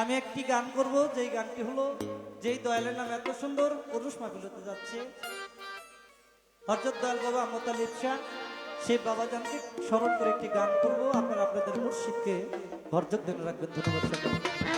আমি একটি গান করব, যেই গানটি হলো, যেই দয়ালের নাম এত সুন্দর পুরুষ মাগুলোতে যাচ্ছে। হরজত দয়াল বাবা মোতালিব শাহ, সেই বাবাজানকে স্মরণ করে একটি গান করব। আপনারা আপনাদের মুর্শিদকে হরজত ধরে রাখবেন, ধন্যবাদ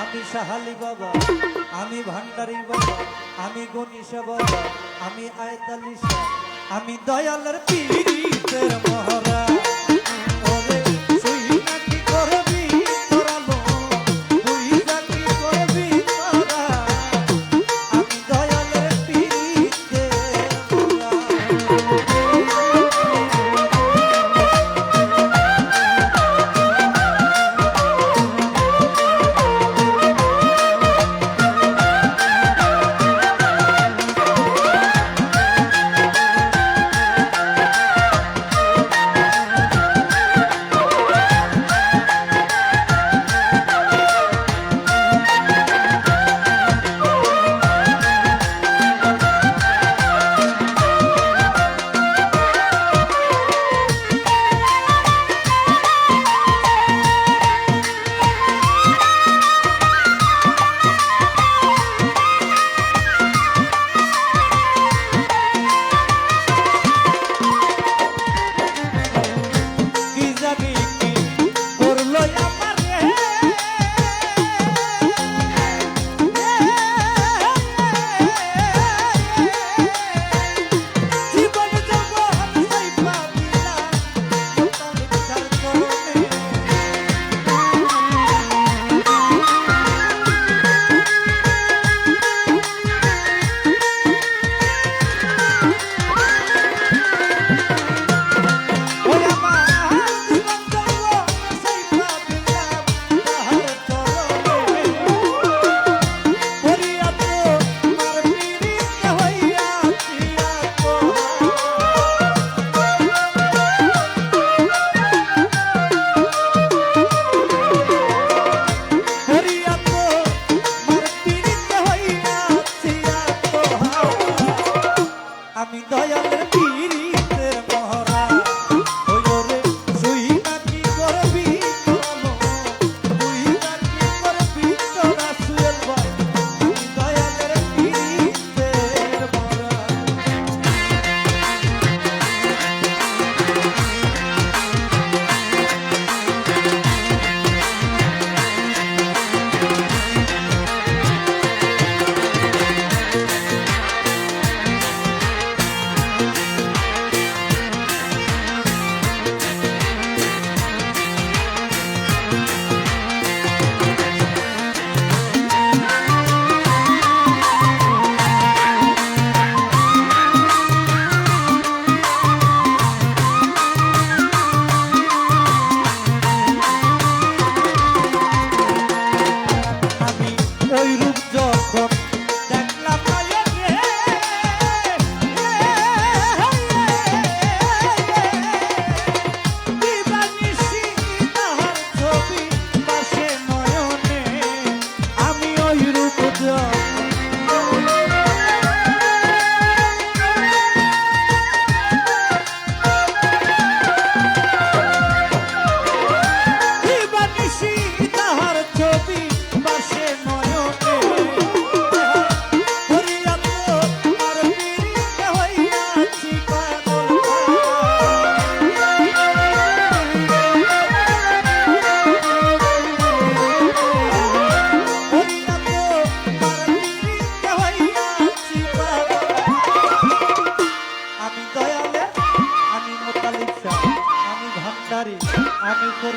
আমি সাহালি বাবা, আমি ভান্ডারি বাবা, আমি গণিসা বাবা, আমি আয়তালিশা আমি দয়ালের পীড়িতের মহারা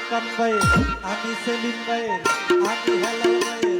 ফোরকান ভাই আমি সেলিম ভাইয়ের আমি হেলাল ভাইয়ের